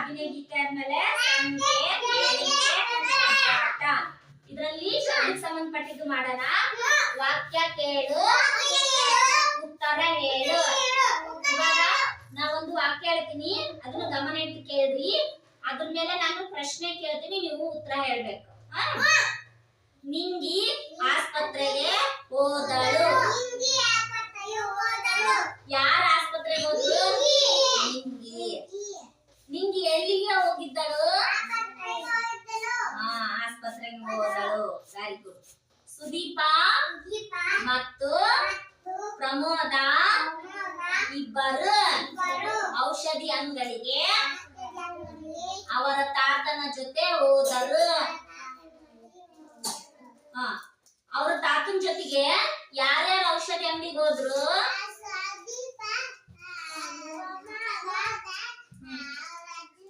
ಅಭಿನಯ ಗೀತೆ ಆದ್ಮೇಲೆ ಇದರಲ್ಲಿ ಸಂಬಂಧಪಟ್ಟಿದ್ದು ಮಾಡೋಣ ವಾಕ್ಯ ಕೇಳು ಉತ್ತರ ಹೇಳು ಇವಾಗ ನಾವೊಂದು ವಾಕ್ಯ ಹೇಳ್ತೀನಿ ಅದನ್ನ ಗಮನ ಇಟ್ಟು ಕೇಳ್ರಿ ಅದ್ರ ಮೇಲೆ ನಾನು ಪ್ರಶ್ನೆ ಕೇಳ್ತೀನಿ ನೀವು ಉತ್ತರ ಹೇಳ್ಬೇಕು? ನಿಂಗಿ ಆಸ್ಪತ್ರೆಗೆ ಹೋದಳು ಯಾರ ಆಸ್ಪತ್ರೆಗೆ ಹೋದ್ರು ನಿಂಗಿ ನಿಂಗಿ ಎಲ್ಲಿಗೆ ಹೋಗಿದ್ದಳು? ಆ ಆಸ್ಪತ್ರೆಗೆ ಹೋದಳು. ವೆರಿ ಗುಡ್ ಸುದೀಪ ಮತ್ತು ಪ್ರಮೋದ ಇಬ್ಬರು ಔಷಧಿ ಅಂಗಡಿಗೆ ಅವರ ತಾತನ ಜೊತೆ ಹೋದರು. ಅವ್ರ ತಾತನ ಜೊತೆಗೆ ಯಾರ್ಯಾರು ಔಷಧಿ ಅಂಗಡಿಗೆ ಹೋದ್ರು?